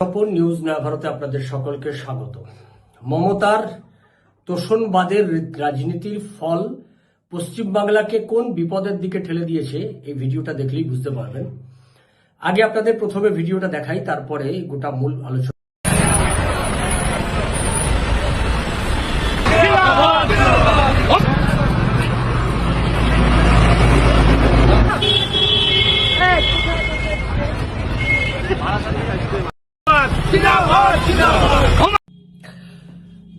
Swapan news নয়া ভারতে আপনাদের সকলকে স্বাগত। মমতার তোষণবাদের রাজনীতির ফল পশ্চিমবাংলাকে কোন বিপদের দিকে ঠেলে দিয়েছে, এই ভিডিওটা দেখলেই বুঝতে পারবেন। আগে আপনাদের প্রথমে ভিডিওটা দেখাই, তারপরে গোটা মূল আলোচনা।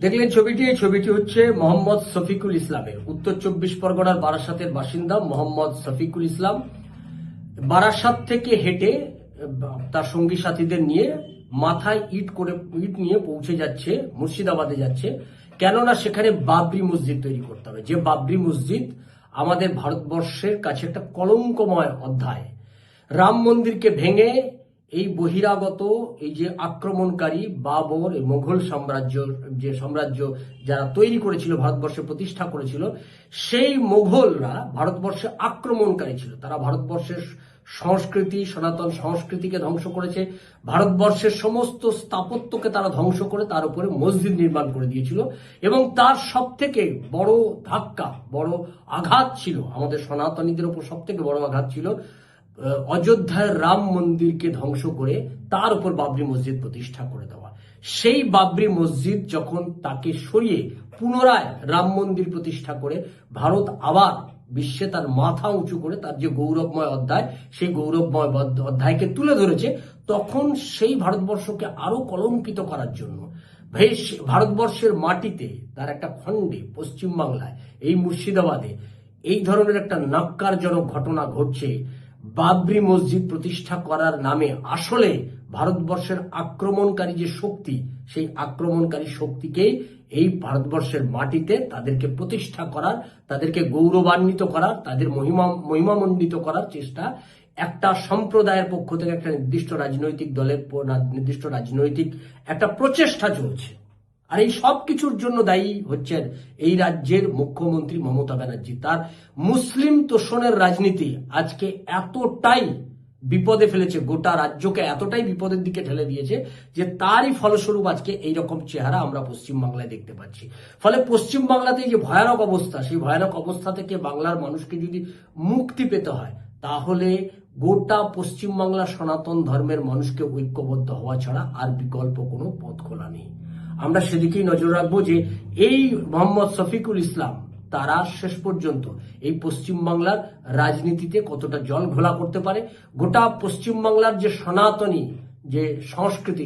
দেখলেন ছবিটি? এই ছবিটি হচ্ছে মোহাম্মদ শফিকুল ইসলামের। উত্তর চব্বিশ পরগনার বারাসাতের বাসিন্দা মোহাম্মদ শফিকুল ইসলাম। বারাসাত থেকে হেঁটে তার সঙ্গী সাথীদের নিয়ে মাথায় ইট করে, ইট নিয়ে পৌঁছে যাচ্ছে, মুর্শিদাবাদে যাচ্ছে। কেননা সেখানে বাবরি মসজিদ তৈরি করতে হবে। যে বাবরি মসজিদ আমাদের ভারতবর্ষের কাছে একটা কলঙ্কময় অধ্যায়। রাম মন্দিরকে ভেঙে এই বহিরাগত, এই যে আক্রমণকারী বাবর মোঘল সাম্রাজ্য, যে সাম্রাজ্য যারা তৈরি করেছিল, ভারতবর্ষে প্রতিষ্ঠা করেছিল, সেই মোঘলরা ভারতবর্ষে আক্রমণকারী ছিল। তারা ভারতবর্ষের সংস্কৃতি, সনাতন সংস্কৃতিকে ধ্বংস করেছে। ভারতবর্ষের সমস্ত স্থাপত্যকে তারা ধ্বংস করে তার উপরে মসজিদ নির্মাণ করে দিয়েছিল। এবং তার সব থেকে বড় ধাক্কা, বড় আঘাত ছিল, আমাদের সনাতনীদের উপর সব থেকে বড় আঘাত ছিল অযোধ্যার রাম মন্দিরকে ধ্বংস করে তার উপর বাবরি মসজিদ প্রতিষ্ঠা করে দেওয়া। সেই বাবরি মসজিদ যখন তাকে সরিয়ে পুনরায় রাম মন্দির প্রতিষ্ঠা করে, ভারত আবার বিশ্বে তার মাথা উঁচু করে তার যে গৌরবময় অধ্যায়, সেই গৌরবময় অধ্যায়কে তুলে ধরেছে, তখন সেই ভারতবর্ষকে আরও কলঙ্কিত করার জন্য। ভারতবর্ষের মাটিতে, তার একটা খণ্ডে, পশ্চিমবাংলায়, এই মুর্শিদাবাদে, এই ধরনের একটা নাক্কারজনক ঘটনা ঘটছে। বাবরি মসজিদ প্রতিষ্ঠা করার নামে আসলে ভারতবর্ষের আক্রমণকারী যে শক্তি, সেই আক্রমণকারী শক্তিকেই এই ভারতবর্ষের মাটিতে তাদেরকে প্রতিষ্ঠা করার, তাদেরকে গৌরবান্বিত করার, তাদের মহিমা, মহিমামণ্ডিত করার চেষ্টা একটা সম্প্রদায়ের পক্ষ থেকে একটা নির্দিষ্ট রাজনৈতিক দলের নির্দিষ্ট রাজনৈতিক একটা প্রচেষ্টা চলছে। আর এই সব কিছুর জন্য দায়ী হচ্ছেন এই রাজ্যের মুখ্যমন্ত্রী মমতা ব্যানার্জি। তার মুসলিম তোষণের রাজনীতি আজকে এতটাই বিপদে ফেলেছে, গোটা রাজ্যকে এতটাই বিপদের দিকে ঠেলে দিয়েছে যে তারই ফলস্বরূপ আজকে এই রকম চেহারা আমরা পশ্চিমবাংলায় দেখতে পাচ্ছি। ফলে পশ্চিমবাংলাতে যে ভয়ানক অবস্থা, সেই ভয়ানক অবস্থা থেকে বাংলার মানুষকে যদি মুক্তি পেতে হয়, তাহলে গোটা পশ্চিমবাংলা সনাতন ধর্মের মানুষকে ঐক্যবদ্ধ হওয়া ছাড়া আর বিকল্প কোনো পথ খোলা নেই। আমরা সেদিকেই নজর রাখব যে এই মোহাম্মদ শফিকুল ইসলাম, তারা শেষ পর্যন্ত এই পশ্চিমবাংলার রাজনীতিতে কতটা জল ঘোলা করতে পারে, গোটা পশ্চিমবাংলার যে সনাতনী যে সংস্কৃতি